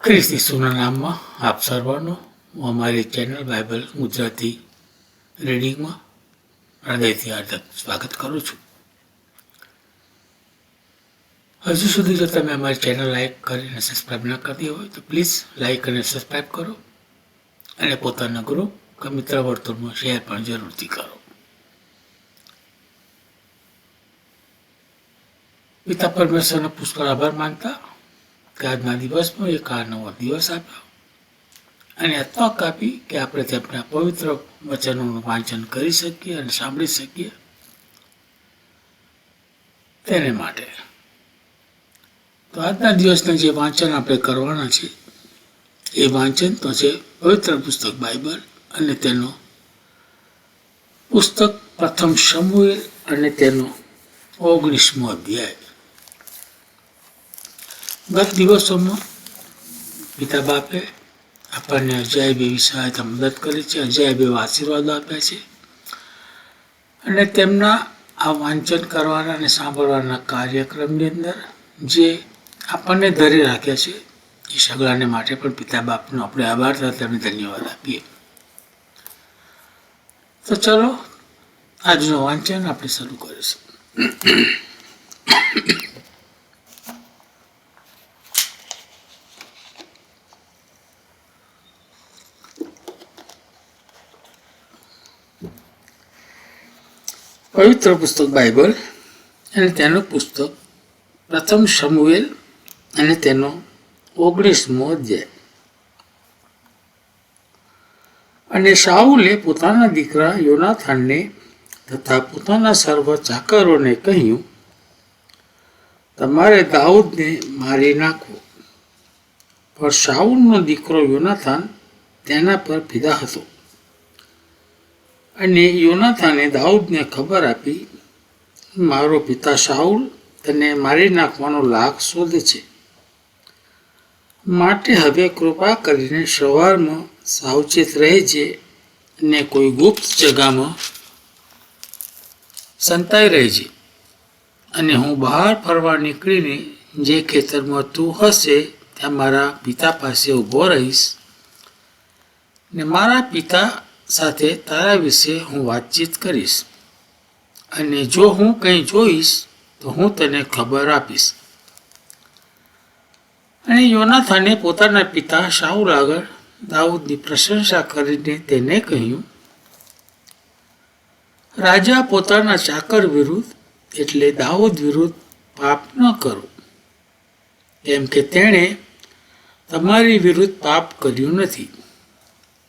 ખ્રિસ્ત ઈસુના નામમાં આપ સર્વનો અમારી ચેનલ બાઇબલ ગુજરાતી રીડિંગમાં હૃદયથી હાર્દક સ્વાગત કરું છું. હજુ સુધી જો તમે અમારી ચેનલ લાઇક કરીને સબસ્ક્રાઈબ ન કરતી હોય તો પ્લીઝ લાઇક અને સબસ્ક્રાઈબ કરો અને પોતાના ગ્રુપ કે મિત્ર વર્તુળમાં શેર પણ જરૂરથી કરો. પિતા પરમેશ્વરનો પુષ્કળ આભાર માનતા કે આજના દિવસમાં એક આ નવો દિવસ આપ્યો. અને તક આપી કે આપણે તેમના પવિત્ર વચનોનું વાંચન કરી શકીએ અને સાંભળી શકીએ તેને માટે. તો આજના દિવસના જે વાંચન આપણે કરવાના છે, એ વાંચન તો છે પવિત્ર પુસ્તક બાઇબલ અને તેનો પુસ્તક પ્રથમ સમુએલ અને તેનો ઓગણીસમો અધ્યાય. ગત દિવસોમાં પિતા બાપે આપણને અજાયબ એવી સહાયતા મદદ કરી છે, અજાયબ એવા આશીર્વાદો આપ્યા છે. અને તેમના આ વાંચન કરવાના અને સાંભળવાના કાર્યક્રમની અંદર જે આપણને ધરી રાખ્યા છે, એ સગળાને માટે પણ પિતા બાપનો આપણે આભાર તથા તેમને ધન્યવાદ આપીએ. તો ચલો, આજનું વાંચન આપણે શરૂ કરીશું. પવિત્ર પુસ્તક બાઇબલ અને તેનું પુસ્તક પ્રથમ સમુએલ અને તેનો ઓગણીસમો અધ્યાય. અને શાહુલે પોતાના દીકરા યોનાથાનને તથા પોતાના સર્વ ચાકરોને કહ્યું, તમારે દાઉદને મારી નાખો. પણ શાહુલનો દીકરો યોનાથાન તેના પર ફિદા હતો. અને યોનાથાને દાઉદને ખબર આપી, મારો પિતા શાહુલ તને મારી નાખવાનો લાગ શોધે છે. માટે હવે કૃપા કરીને સવારમાં સાવચેત રહેજે અને કોઈ ગુપ્ત જગામાં સંતાઈ રહેજે અને હું બહાર ફરવા નીકળીને જે ખેતરમાં તું હશે, ત્યાં મારા પિતા પાસે ઊભો રહીશ. ને મારા પિતા સાથે તારા વિશે હું વાતચીત કરીશ. અને જો હું કંઈ જોઈશ, તો હું તને ખબર આપીશ. અને યોનાથાને પોતાના પિતા શાઉલ આગળ દાઉદની પ્રશંસા કરીને તેને કહ્યું, રાજા પોતાના ચાકર વિરુદ્ધ એટલે દાઉદ વિરુદ્ધ પાપ ન કરો. કેમ કે તેણે તમારી વિરુદ્ધ પાપ કર્યું નથી.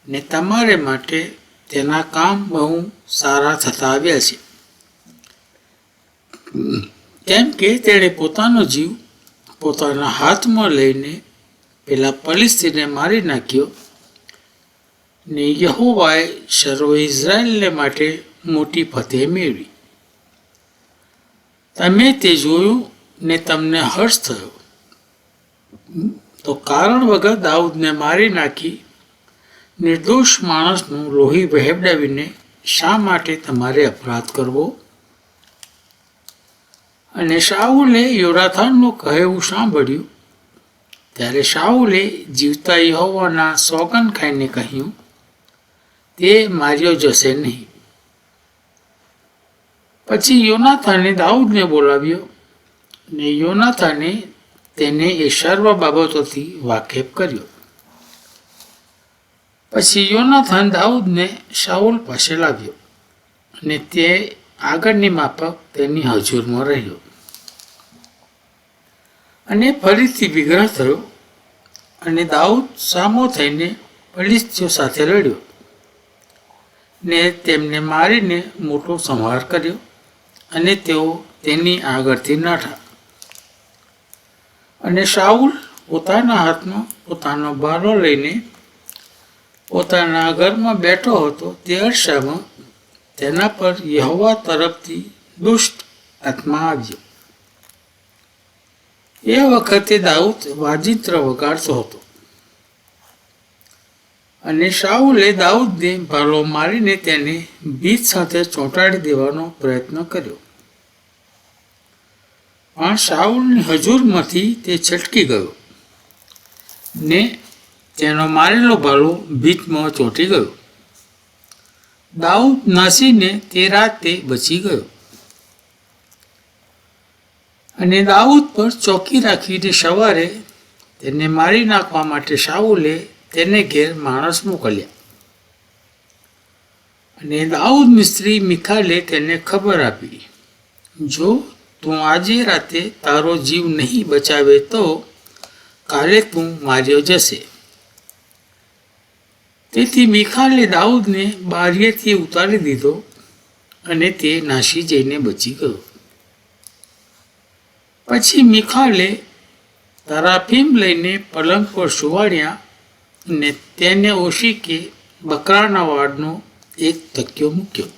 ને તમારે માટે તેના કામ બહુ સારા થતા આવ્યા છે. કેમ કે તેણે પોતાનો જીવ પોતાના હાથમાં લઈને પેલા પલિસ્તીને મારી નાખ્યો ને યહોવાએ સર્વ ઇઝરાયલને માટે મોટી ફતેહ મેળવી. તમે તે જોયું ને તમને હર્ષ થયો. તો કારણ વગર દાઉદને મારી નાખી નિર્દોષ માણસનું લોહી વહેવડાવીને શા માટે તમારે અપરાધ કરવો? અને શાહુલે યોરાથાનનું કહેવું સાંભળ્યું. ત્યારે શાહુલે જીવતા યહોવાના સોગન ખાઈને કહ્યું, તે માર્યો જશે નહીં. પછી યોનાથાને દાઉદને બોલાવ્યો ને યોનાથાને તેને એ સર્વ બાબતોથી વાકેફ કર્યો. પછી યોનાથન દાઉદને શાઉલ પાસે લાવ્યો અને તે આગળની માફક તેની હજુરમાં રહ્યો. અને ફરીથી વિગ્રહ થયો અને દાઉદ સામો થઈને ફલિસ્તીઓ સાથે લડ્યો ને તેમને મારીને મોટો સંહાર કર્યો અને તેઓ તેની આગળથી નાઠા. અને શાઉલ પોતાના હાથમાં પોતાનો બારો લઈને પોતાના ઘરમાં બેઠો હતો, તે અરસામાં તેના પર યહોવા તરફથી દુષ્ટ આત્મા આવ્યો. એ વખતે દાઉદ વાજિત્ર વગાડતો હતો. અને શાઉલે દાઉદને ભાલો મારીને તેને બીજ સાથે ચોંટાડી દેવાનો પ્રયત્ન કર્યો. પણ શાહુલની હજુરમાંથી તે છટકી ગયો ને તેનો મારેલો ભાલો ભીતમાં ચોંટી ગયો. દાઉદ નાસીને તે રાતે બચી ગયો. અને દાઉદ પર ચોકી રાખીને સવારે તેને મારી નાખવા માટે શાઉલે તેને ઘેર માણસ મોકલ્યા. અને દાઉદની સ્ત્રી મિખાલે તેને ખબર આપી, જો તું આજે રાતે તારો જીવ નહીં બચાવે તો કાલે તું માર્યો જશે. તેથી મિખાલે દાઉદને બારીએથી ઉતારી દીધો અને તે નાસી જઈને બચી ગયો. પછી મિખાલે તરાફીમ લઈને પલંગ પર સુવાડ્યા અને તેને ઓશીકે બકરાના વાડનો એક તક્યો મૂક્યો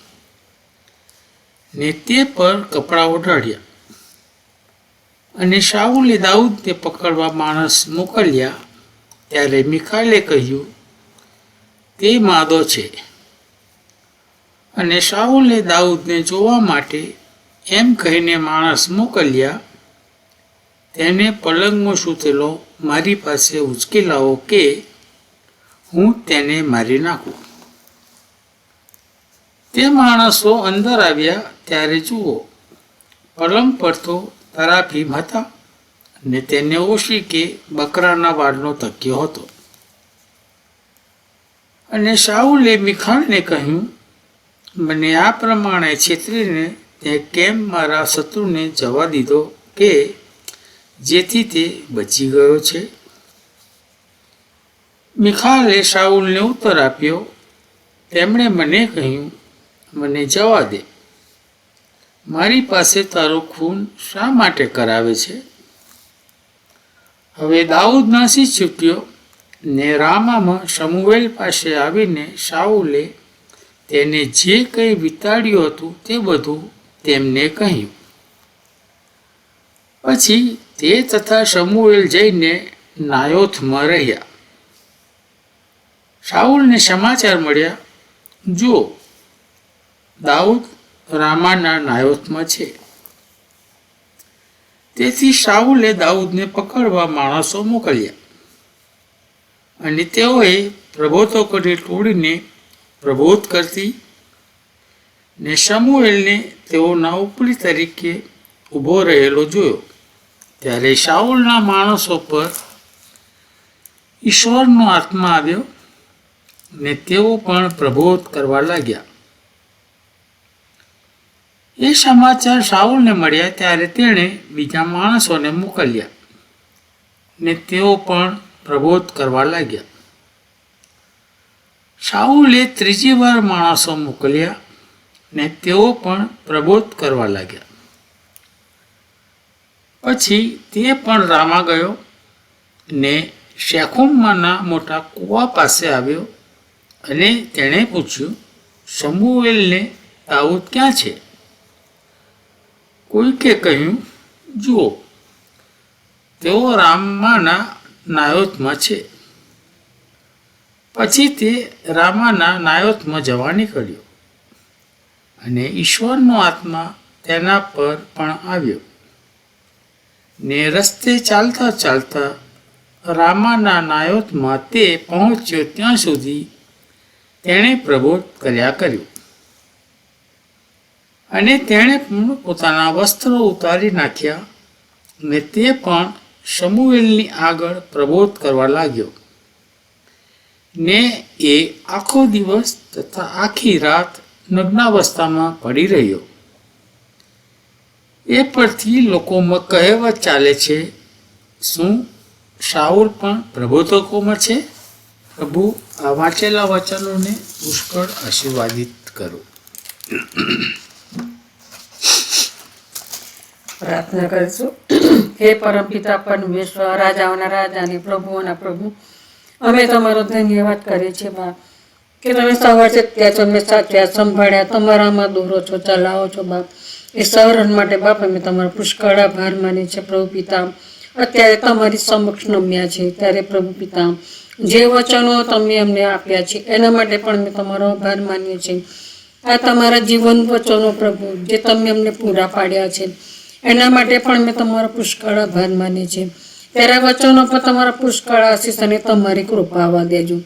ને તે પર કપડાં ઓઢાડ્યા. અને શાહુલે દાઉદને પકડવા માણસ મોકલ્યા ત્યારે મિખાલે કહ્યું તે માદો છે. અને શાઉલે દાઉદને જોવા માટે એમ કહીને માણસ મોકલ્યા, તેને પલંગમાં સૂતેલો મારી પાસે ઉચકી લાવો કે હું તેને મારી નાખું. તે માણસો અંદર આવ્યા ત્યારે જુઓ, પલંગ પર તો તરાફીમ હતા ને તેને ઓછી કે બકરાના વાળનો તક્યો હતો. અને સાહુલે મિખાણને કહ્યું, મને આ પ્રમાણે છેતરીને તે કેમ મારા શત્રુને જવા દીધો કે જેથી તે બચી ગયો છે? મિખાલે સાઉલને ઉત્તર આપ્યો, તેમણે મને કહ્યું, મને જવા દે. મારી પાસે તારો ખૂન શા માટે કરાવે છે? હવે દાઉદ નાસી છૂટ્યો ને રામામાં સમુવેલ પાસે આવીને સાઉલે તેને જે કંઈ વિતાડ્યું હતું તે બધું તેમને કહ્યું. પછી તે તથા સમુએલ જઈને નાયોથમાં રહ્યા. સાઉલને સમાચાર મળ્યા જો દાઉદ રામાના નાયોથમાં છે. તેથી સાઉલે દાઉદને પકડવા માણસો મોકલ્યા. અને તેઓએ પ્રબોધકોને તોડીને પ્રબોધ કરતી ને સમુએલને તેઓના ઉપરી તરીકે ઊભો રહેલો જોયો. ત્યારે શાઉલના માણસો પર ઈશ્વરનો આત્મા આવ્યો ને તેઓ પણ પ્રબોધ કરવા લાગ્યા. એ સમાચાર શાઉલને મળ્યા ત્યારે તેણે બીજા માણસોને મોકલ્યા ને તેઓ પણ પ્રબોધ કરવા લાગ્યા. શાહુલે ત્રીજી વાર માણસો મોકલ્યા ને તેઓ પણ પ્રબોધ કરવા લાગ્યા. પછી તે પણ રામા ગયો ને શેખુમમાંના મોટા કૂવા પાસે આવ્યો અને તેણે પૂછ્યું સમુએલને દાઉદ ક્યાં છે? કોઈકે કહ્યું, જુઓ, તેઓ રામાના નાયોતમાં છે. પછી તે રામાના નાયોતમાં જવા નીકળ્યો અને ઈશ્વરનો આત્મા તેના પર પણ આવ્યો. ને રસ્તે ચાલતા ચાલતા રામાના નાયોતમાં તે પહોંચ્યો ત્યાં સુધી તેણે પ્રબોધ કર્યા કર્યું. અને તેણે પણ પોતાના વસ્ત્રો ઉતારી નાખ્યા ને તે પણ સમુએલની આગળ પ્રબોધ કરવા લાગ્યો. ને એ આખો દિવસ તથા આખી રાત નગ્નાવસ્થામાં પડી રહ્યો. એ પરથી લોકોમાં કહેવત ચાલે છે, શું શાઉલ પણ પ્રબોધકોમાં છે? પ્રભુ, આ વાંચેલા વચનોને પુષ્કળ આશીર્વાદિત કરો. પ્રાર્થના કરીશું હે પરમ પિતા પરમેશ્વર રાજાઓના રાજા અને પ્રભુઓના પ્રભુ, અમે તમારો ધન્યવાદ કરીએ છીએ બા, કે તમે સવાર છે ત્યાં અમે સાચ્યા સંભાળ્યા, તમારામાં દોરો છો, ચલાવો છો બાપ એ સહરણ માટે બાપ, અમે તમારો પુષ્કળ આભાર માની છે પ્રભુ પિતા. અત્યારે તમારી સમક્ષ નમ્યા છે ત્યારે પ્રભુ પિતા. જે વચનો તમે અમને આપ્યા છે, એના માટે પણ અમે તમારો આભાર માનીએ છીએ. આ તમારા જીવન વચનો પ્રભુ, જે તમે અમને પૂરા પાડ્યા છે. એના માટે પણ મેં તમારો પુષ્કળ આભાર માની છે. ત્યારે વચનો પર તમારા પુષ્કળ આશીષ અને તમારી કૃપા આવવા દેજો.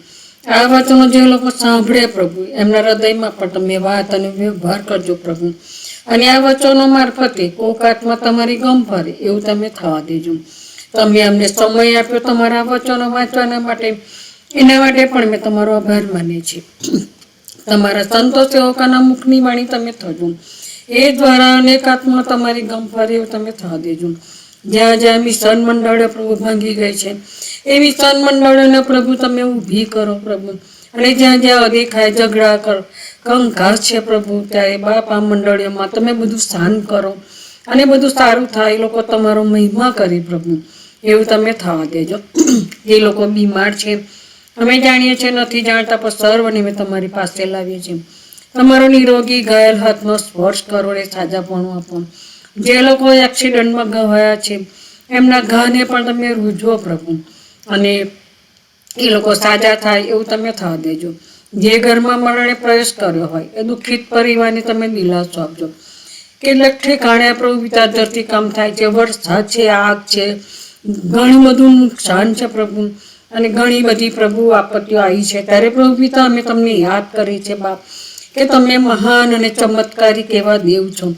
આ વચનો જે લોકો સાંભળે પ્રભુ, એમના હૃદયમાં પણ તમે વાત અને વ્યવહાર કરજો પ્રભુ. અને આ વચનો મારફતે કોક આત્મા તમારી ગમ ફરે એવું તમે થવા દેજો. તમે અમને સમય આપ્યો તમારા વચનો વાંચવાના માટે. એના માટે પણ મેં તમારો આભાર માને છે. તમારા સંતો સેવકાના મુખની વાણી તમે થજો. એ દ્વારા અનેક આત્મા તમારી ગમ ફરે એવું તમે થવા દેજો. જ્યાં જ્યાં મિશન મંડળો પ્રભુ ભાંગી ગઈ છે એ મિશન મંડળોને પ્રભુ તમે ઊભી કરો પ્રભુ. અને જ્યાં જ્યાં અદેખાય ઝઘડા કરો, કંકાસ છે પ્રભુ, ત્યાં બાપ આ મંડળીઓમાં તમે બધું શાંત કરો. અને બધું સારું થાય એ લોકો તમારો મહિમા કરી પ્રભુ. એવું તમે થવા દેજો. જે લોકો બીમાર છે. અમે જાણીએ છીએ, નથી જાણતા, પણ સર્વને અમે તમારી પાસે લાવીએ છીએ. તમારો નિરોગી ગયેલ હાથનો સ્પર્શ કરો ને સાજાપણું આપો. જે લોકો એક્સિડન્ટમાં ગયા છે, એમના ઘાને પણ તમે રૂજવો પ્રભુ. અને એ લોકો સાજા થાય એવું તમે થવા દેજો. જે ઘરમાં મરણે પ્રવેશ કર્યો હોય, એ દુઃખિત પરિવારને તમે દિલાસો આપજો. કેટલાક ઠેકાણે પ્રભુ પિતા ધરતી કામ થાય છે, વરસાદ છે, આગ છે. ઘણું બધું નુકસાન છે પ્રભુ. અને ઘણી બધી પ્રભુ આપત્તિઓ આવી છે. ત્યારે પ્રભુ પિતા, અમે તમને યાદ કરી છે બાપ. કે તમે મહાન અને ચમત્કારી કેવા દેવ છો.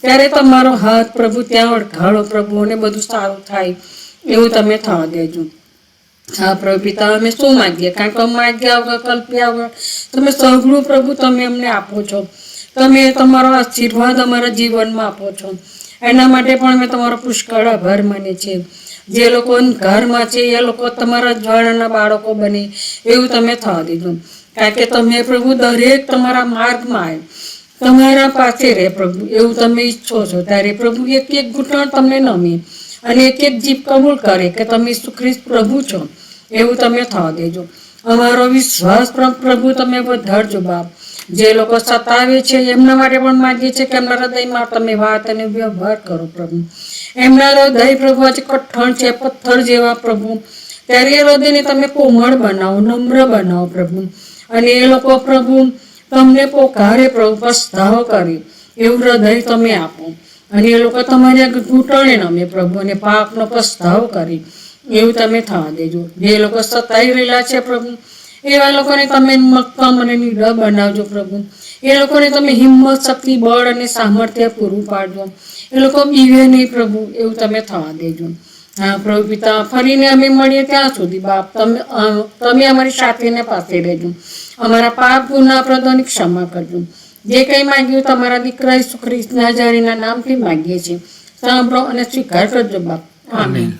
ત્યારે તમારો હાથ પ્રભુ ત્યાં અડઘાડો પ્રભુ અને બધું સારું થાય એવું તમે થવા દેજો. હા, પ્રભુ પિતા, અમે શું માગીએ? કારણ કે માગ્યા વગર કલ્પ્યા વગર તમે સઘળું પ્રભુ તમે અમને આપો છો. તમે તમારો આશીર્વાદ અમારા જીવનમાં આપો છો. એના માટે પણ અમે તમારો પુષ્કળ આભાર માને છીએ. જે લોકો ઘરમાં છે, એ લોકો તમારા જ્વાળાના બાળકો બને એવું તમે થવા દીધું કારણ કે તમે પ્રભુ દરેક તમારા માર્ગમાં તમારા પાસે રહે પ્રભુ, એવું તમે ઈચ્છો છો. ત્યારે પ્રભુ એક એક ઘૂંટણ તમને નમી અને એક એક જીભ કબૂલ કરે કે તમે સુખ્રિસ્ત પ્રભુ છો. એવું તમે થવા દેજો. અમારો વિશ્વાસ પ્રભુ તમે વધારજો, બાપ. જે લોકો સતાવે છે, એમના માટે પણ માગીએ છીએ કે એમના હૃદયમાં તમે વાત અને વ્યવહાર કરો પ્રભુ. એમના હૃદય પ્રભુ આજે કઠણ છે, પથ્થર જેવા પ્રભુ. ત્યારે એ હૃદયને તમે કોમળ બનાવો, નમ્ર બનાવો પ્રભુ. અને એ લોકો પ્રભુ, તમને પોકારે પ્રભુ, પસ્તાવો કરે. એવું હૃદય તમે આપો. અને એ લોકો તમારી ઘૂંટણે નમે પ્રભુ અને પાપનો પસ્તાવો કરે. એવું તમે થવા દેજો. જે લોકો સતાઈ રહેલા છે પ્રભુ, એવા લોકોને તમે મક્કમ અને નિડર બનાવજો પ્રભુ. એ લોકોને તમે હિંમત, શક્તિ, બળ અને સામર્થ્ય પૂરું પાડજો. એ લોકો બીવે નહીં પ્રભુ. એવું તમે થવા દેજો. પ્રભુ પિતા ફરીને અમે મળીએ ત્યાં સુધી, બાપ, તમે તમે અમારી સાથે ને પાસે રહેજો. અમારા પાપ, ગુના પ્રદોની ક્ષમા કરજો. જે કંઈ માંગ્યું તમારા દીકરા ઈસુ ખ્રિસ્તના જારીના નામથી માંગીએ છીએ. સાંભળો અને સ્વીકાર કરજો, બાપ. આમીન